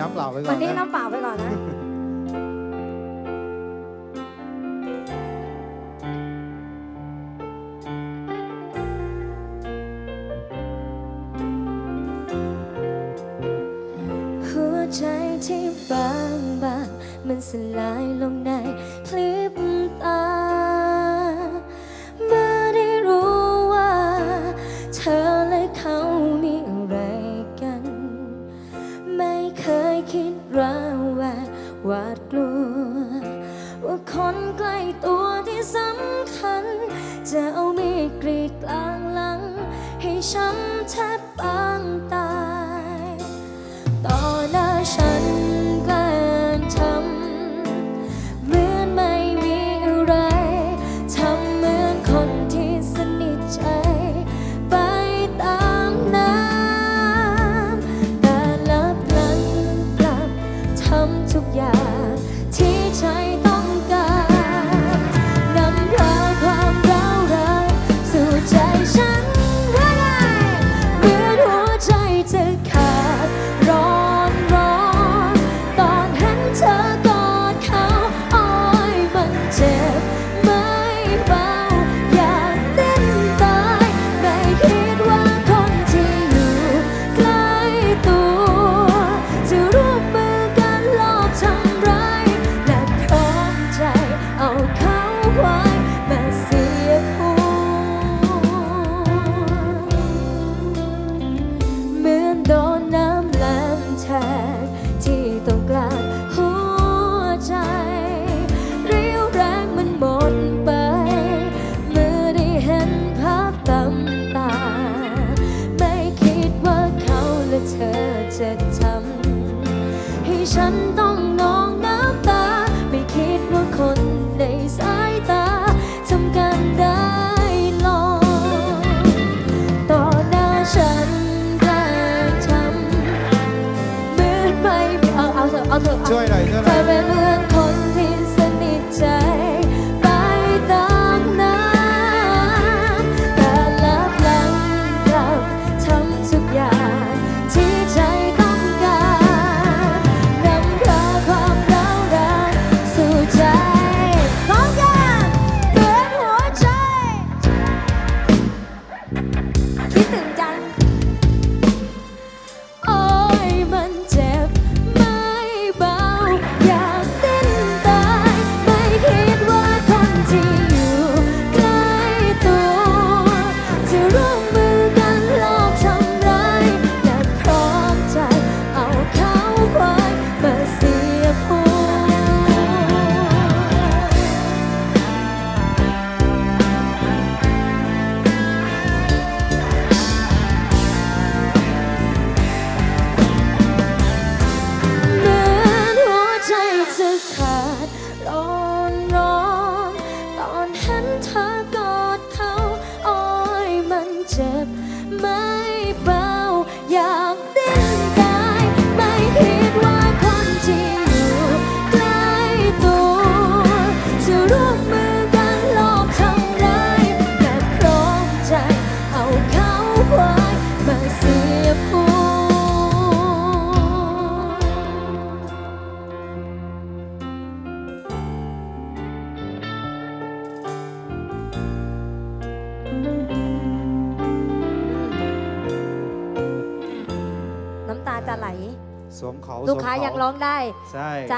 น้ำเปล่าไปก่อนวันนี้น้ำเปล่าไปก่อนนะหัวใจที่บางบางมันสลายลงในพริบตา คิดระแวงหวาดกลัว ว่าคนใกล้ตัวที่สำคัญ จะเอามีดกรีดกลางหลัง ให้ช้ำแทบปางตา ฉันต้องนองน้ำตา ไม่คิดว่าคนในสายตาทำกันได้ลองต่อหน้าฉันแรงช้ำเมือไปเอาเอาเถอะเอาเถอะช่วยหน่อยช่วยหน่อยเป็ ขาดร้อนร้อนตอนเห็นเธอกอดเขาอ้อยมันเจ็บ สวมเขาลูกค้ายังร้องได้ ใช่